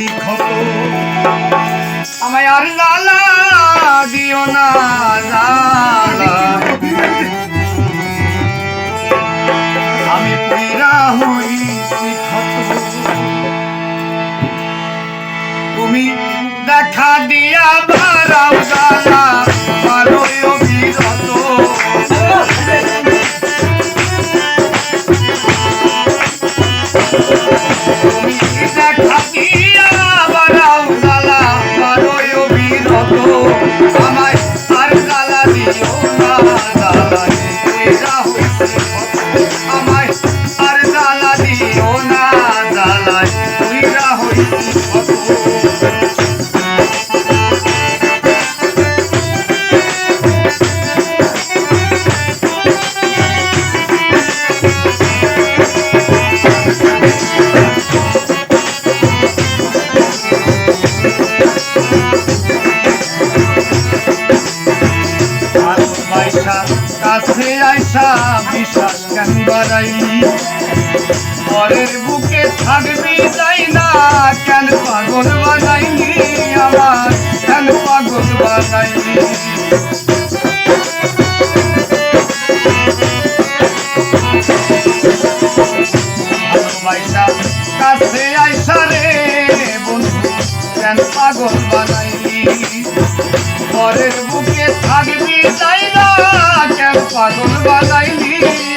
হইছি ক্ষত আমায় আর জ্বালা দিও না, জ্বালা। আমি পীড়া হইছি ক্ষত তুমি দেখা দিয়া বারাও জ্বালা। বাড়াইলি পরের বুকে থাকবি যাই না? কেন পাগল বানাইলি আমার? কেন পাগল বানাইলি? ভালোবাসা কাছে আইসা রে বন্ধু, কেন পাগল বানাইলি? পরের বুকে থাকবি তাই না? কেন পাগল বানাইলি?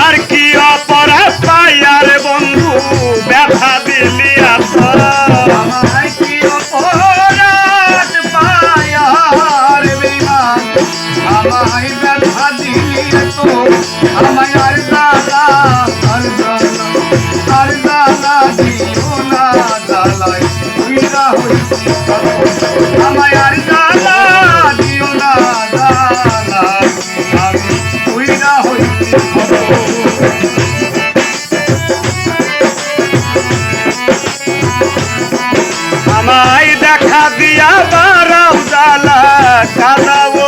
আর কি অপরাধ পাইয়ার বন্ধু ব্যথা দিলি আমায় ব্যথা দিলি এত। আমায় আমায় আর দিও না দাদা আমি তুইরা হইছি কত আমায় দেখা দিয়া বারাও জালা, কাদাও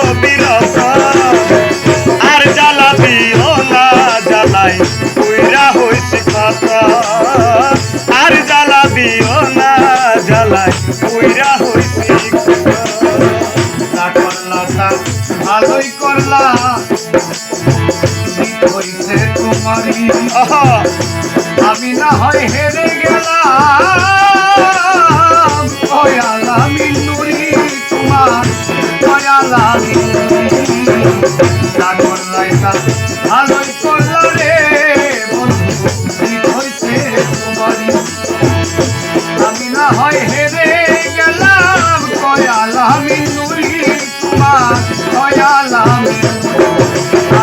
ভালোই করলা হইছে তোমারই? আমি না হয় হেরে গেলাম। কয়ালামি নুরি, তোমার আমি না হয় Thank you.